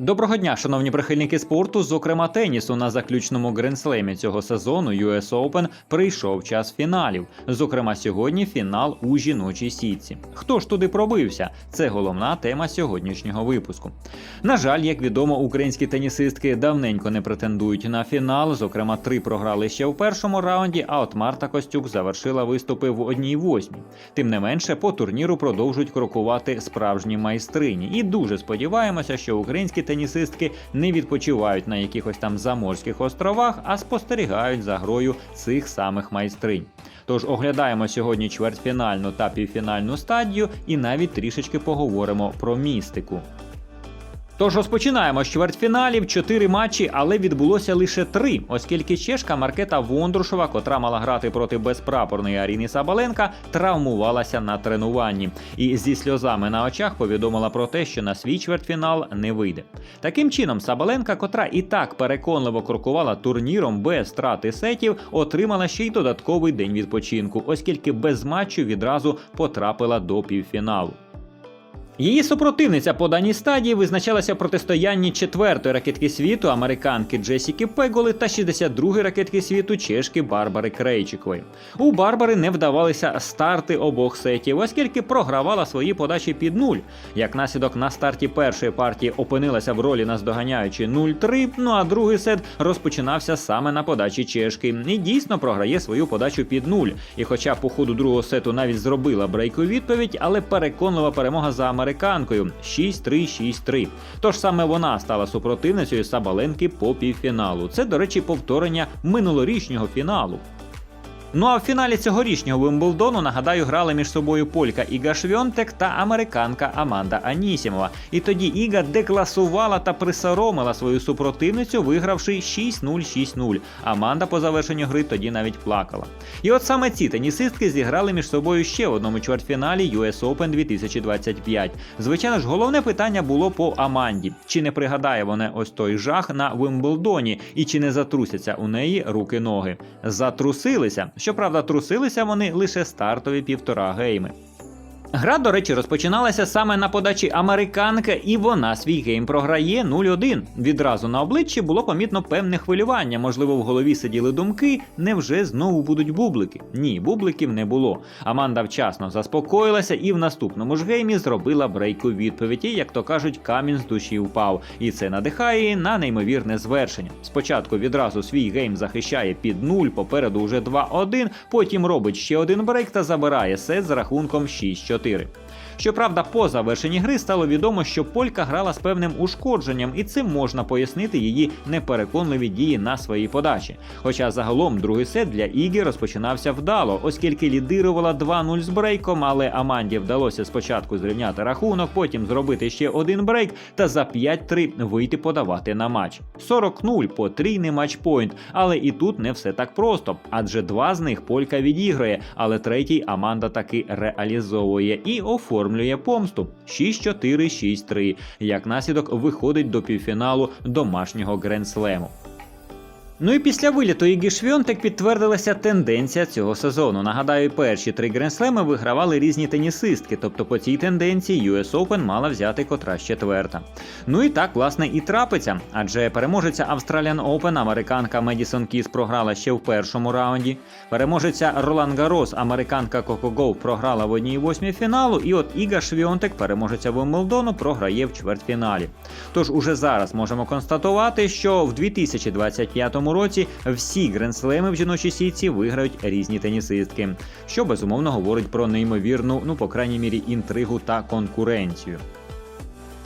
Доброго дня, шановні прихильники спорту, зокрема тенісу. На заключному гренслемі цього сезону US Open прийшов час фіналів. Зокрема, сьогодні фінал у жіночій сітці. Хто ж туди пробився? Це головна тема сьогоднішнього випуску. На жаль, як відомо, українські тенісистки давненько не претендують на фінал. Зокрема, три програли ще в першому раунді. А от Марта Костюк завершила виступи в одній восьмій. Тим не менше, по турніру продовжують крокувати справжні майстрині. І дуже сподіваємося, що українські тенісистки не відпочивають на якихось там заморських островах, а спостерігають за грою цих самих майстринь. Тож оглядаємо сьогодні чвертьфінальну та півфінальну стадію і навіть трішечки поговоримо про містику. Тож розпочинаємо з чвертьфіналів. Чотири матчі, але відбулося лише три, оскільки чешка Маркета Вондрушова, котра мала грати проти безпрапорної Аріни Сабаленка, травмувалася на тренуванні і зі сльозами на очах повідомила про те, що на свій чвертьфінал не вийде. Таким чином, Сабаленка, котра і так переконливо крокувала турніром без страти сетів, отримала ще й додатковий день відпочинку, оскільки без матчу відразу потрапила до півфіналу. Її супротивниця по даній стадії визначалася в протистоянні четвертої ракетки світу американки Джесіки Пеголи та 62-ї ракетки світу чешки Барбари Крейчикової. У Барбари не вдавалися старти обох сетів, оскільки програвала свої подачі під нуль. Як наслідок на старті першої партії опинилася в ролі наздоганяючи 0-3, ну а другий сет розпочинався саме на подачі чешки. І дійсно програє свою подачу під нуль. І хоча по ходу другого сету навіть зробила брейку відповідь, але переконлива перемога за американкою 6-3-6-3. Тож саме вона стала супротивницею Сабаленки по півфіналу. Це, до речі, повторення минулорічнього фіналу. Ну а в фіналі цьогорічнього Вимблдону, нагадаю, грали між собою полька Іга Швьонтек та американка Аманда Анісімова. І тоді Іга декласувала та присоромила свою супротивницю, вигравши 6-0-6-0. Аманда по завершенню гри тоді навіть плакала. І от саме ці тенісистки зіграли між собою ще в одному чвертьфіналі US Open 2025. Звичайно ж, головне питання було по Аманді: чи не пригадає вона ось той жах на Вимблдоні, і чи не затрусяться у неї руки-ноги? Затрусилися. Щоправда, трусилися вони лише стартові півтора гейми. Гра, до речі, розпочиналася саме на подачі американки, і вона свій гейм програє 0-1. Відразу на обличчі було помітно певне хвилювання. Можливо, в голові сиділи думки, невже знову будуть бублики? Ні, бубликів не було. Аманда вчасно заспокоїлася і в наступному ж геймі зробила брейку відповіді, як то кажуть, камінь з душі впав. І це надихає на неймовірне звершення. Спочатку відразу свій гейм захищає під 0, попереду вже 2-1, потім робить ще один брейк та забирає сет з рахунком 6-4. 4. Щоправда, по завершенні гри стало відомо, що Полька грала з певним ушкодженням, і цим можна пояснити її непереконливі дії на своїй подачі. Хоча загалом другий сет для Ігі розпочинався вдало, оскільки лідирувала 2-0 з брейком, але Аманді вдалося спочатку зрівняти рахунок, потім зробити ще один брейк та за 5-3 вийти подавати на матч. 40-0 потрійний матчпойнт, але і тут не все так просто, адже два з них Полька відіграє, але третій Аманда таки реалізовує і оформлює помсту 6-4-6-3. Як наслідок виходить до півфіналу домашнього гренслему. Ну і після виліту Ігі Швьонтек підтвердилася тенденція цього сезону. Нагадаю, перші три гренслеми вигравали різні тенісистки, тобто по цій тенденції US Open мала взяти котрась четверта. Ну і так, власне, і трапиться, адже переможеця Australian Open американка Медісон Кіс програла ще в першому раунді. Переможеця Ролан Гарос, американка Коко Гоу програла в одній восьмій фіналу, і от Іга Швьонтек, переможеця Вимблдону, програє в чвертьфіналі. Тож уже зараз можемо констатувати, що в 2025 році всі гренслеми в жіночій сітці виграють різні тенісистки, що безумовно говорить про неймовірну, ну по крайній мірі, інтригу та конкуренцію.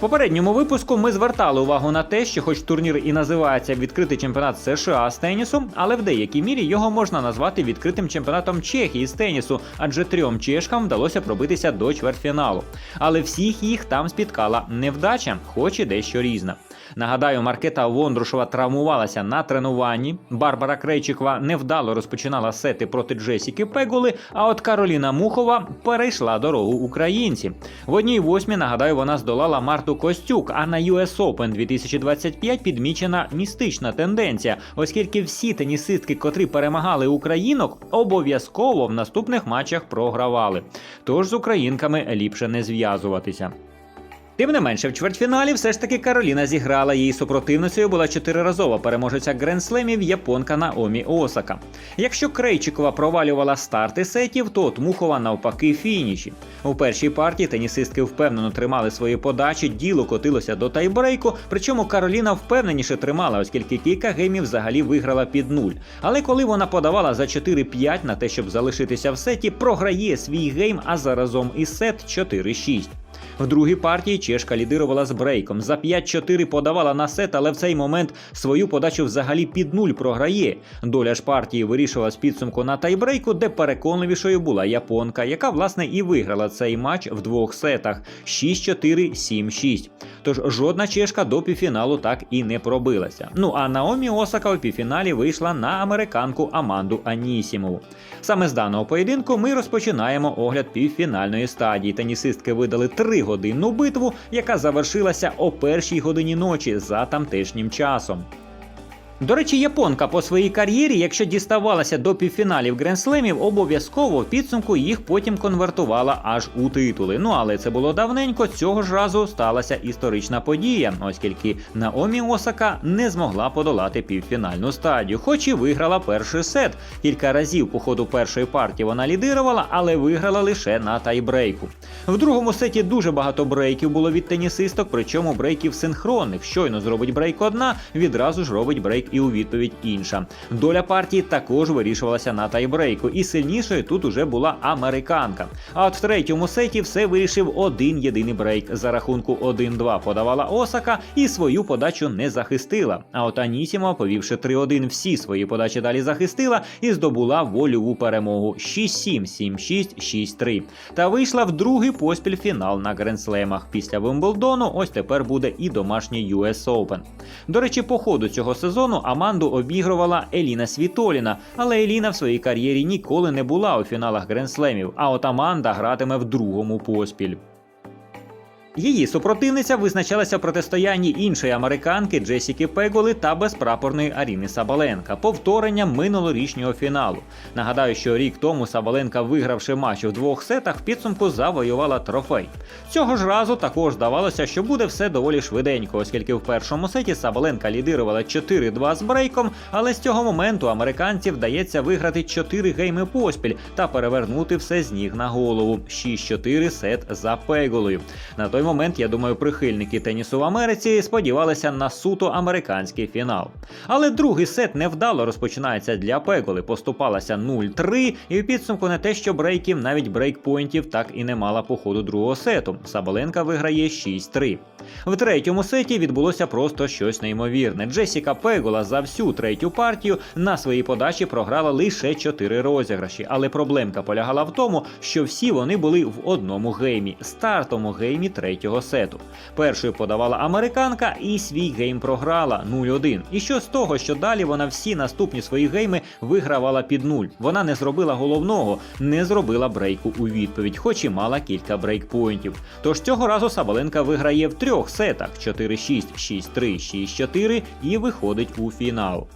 В попередньому випуску ми звертали увагу на те, що, хоч турнір і називається відкритий чемпіонат США з тенісу, але в деякій мірі його можна назвати відкритим чемпіонатом Чехії з тенісу, адже трьом чешкам вдалося пробитися до чвертьфіналу. Але всіх їх там спіткала невдача, хоч і дещо різна. Нагадаю, Маркета Вондрушова травмувалася на тренуванні. Барбара Крейчикова невдало розпочинала сети проти Джесіки Пегули. А от Кароліна Мухова перейшла дорогу українці. В одній восьмі, нагадаю, вона здолала Марту Костюк. А на US Open 2025 підмічена містична тенденція, оскільки всі тенісистки, котрі перемагали українок, обов'язково в наступних матчах програвали. Тож з українками ліпше не зв'язуватися. Тим не менше, в чвертьфіналі все ж таки Кароліна зіграла її супротивницею. Була чотириразова переможеця гренслемів японка Наомі Осака. Якщо Крейчикова провалювала старти сетів, то Тмухова навпаки фініші. У першій партії тенісистки впевнено тримали свої подачі, діло котилося до тайбрейку. Причому Кароліна впевненіше тримала, оскільки кілька геймів взагалі виграла під нуль. Але коли вона подавала за 4-5 на те, щоб залишитися в сеті, програє свій гейм, а заразом і сет 4-6. В другій партії чешка лідирувала з брейком. За 5-4 подавала на сет, але в цей момент свою подачу взагалі під нуль програє. Доля ж партії вирішувалась в підсумку на тайбрейку, де переконливішою була японка, яка власне і виграла цей матч в двох сетах 6-4, 7-6. Тож жодна чешка до півфіналу так і не пробилася. Ну а Наомі Осака у півфіналі вийшла на американку Аманду Анісімову. Саме з даного поєдинку ми розпочинаємо огляд півфінальної стадії. Тенісистки видали тригодинну битву, яка завершилася о першій годині ночі за тамтешнім часом. До речі, японка по своїй кар'єрі, якщо діставалася до півфіналів гренслемів, обов'язково в підсумку їх потім конвертувала аж у титули. Ну але це було давненько. Цього ж разу сталася історична подія, оскільки Наомі Осака не змогла подолати півфінальну стадію, хоч і виграла перший сет. Кілька разів по ходу першої партії вона лідирувала, але виграла лише на тайбрейку. В другому сеті дуже багато брейків було від тенісисток, причому брейків синхронних. Щойно зробить брейк одна, відразу ж робить брейк і у відповідь інша. Доля партії також вирішувалася на тайбрейку, і сильнішою тут уже була американка. А от в третьому сеті все вирішив один єдиний брейк. За рахунку 1-2 подавала Осака і свою подачу не захистила. А от Анісіма, повівши 3-1, всі свої подачі далі захистила і здобула вольову перемогу 6-7, 7-6, 6-3. Та вийшла в другий поспіль фінал на гренслемах. Після Вимблдону ось тепер буде і домашній US Open. До речі, по ходу цього сезону Аманду обігрувала Еліна Світоліна, але Еліна в своїй кар'єрі ніколи не була у фіналах гренслемів, а от Аманда гратиме в другому поспіль. Її супротивниця визначалася в протистоянні іншої американки Джесіки Пеголи та безпрапорної Аріни Сабаленка, повторенням минулорічнього фіналу. Нагадаю, що рік тому Сабаленка, вигравши матч у двох сетах, в підсумку завоювала трофей. Цього ж разу також здавалося, що буде все доволі швиденько, оскільки в першому сеті Сабаленка лідирувала 4-2 з брейком, але з цього моменту американці вдається виграти 4 гейми поспіль та перевернути все з ніг на голову. 6-4 сет за Пеголою. На той момент, я думаю, прихильники тенісу в Америці сподівалися на суто американський фінал. Але другий сет невдало розпочинається для Пеголи. Поступалася 0-3, і в підсумку не те, що брейків, навіть брейкпойнтів так і не мала по ходу другого сету. Сабаленка виграє 6-3. В третьому сеті відбулося просто щось неймовірне. Джесіка Пегола за всю третю партію на своїй подачі програла лише 4 розіграші, але проблемка полягала в тому, що всі вони були в одному геймі, стартовому геймі третього сету. Першою подавала американка і свій гейм програла 0-1. І що з того, що далі вона всі наступні свої гейми вигравала під нуль. Вона не зробила головного, не зробила брейку у відповідь, хоч і мала кілька брейкпоінтів. Тож цього разу Сабаленка виграє в трьох сетах 4-6, 6-3, 6-4 і виходить у фінал.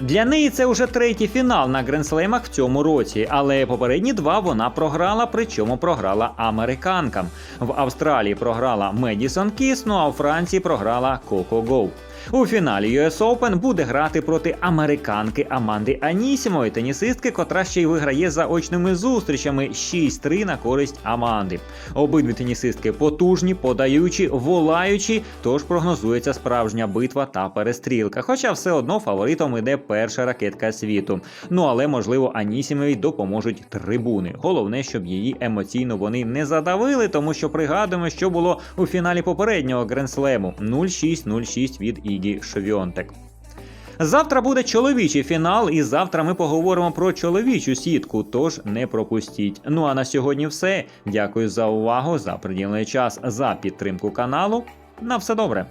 Для неї це вже третій фінал на гренслемах в цьому році, але попередні два вона програла, причому програла американкам. В Австралії програла Медісон Кіс, ну а у Франції програла Коко Гоу. У фіналі US Open буде грати проти американки Аманди Анісімої, тенісистки, котра ще й виграє за очними зустрічами 6-3 на користь Аманди. Обидві тенісистки потужні, подаючі, волаючі, тож прогнозується справжня битва та перестрілка. Хоча все одно фаворитом іде перша ракетка світу. Ну але можливо Анісімовій допоможуть трибуни. Головне, щоб її емоційно вони не задавили, тому що пригадуємо, що було у фіналі попереднього гренслему 0-6-0-6 від Ігі Шовіонтек. Завтра буде чоловічий фінал, і завтра ми поговоримо про чоловічу сітку, тож не пропустіть. Ну а на сьогодні все. Дякую за увагу, за приділений час, за підтримку каналу. На все добре.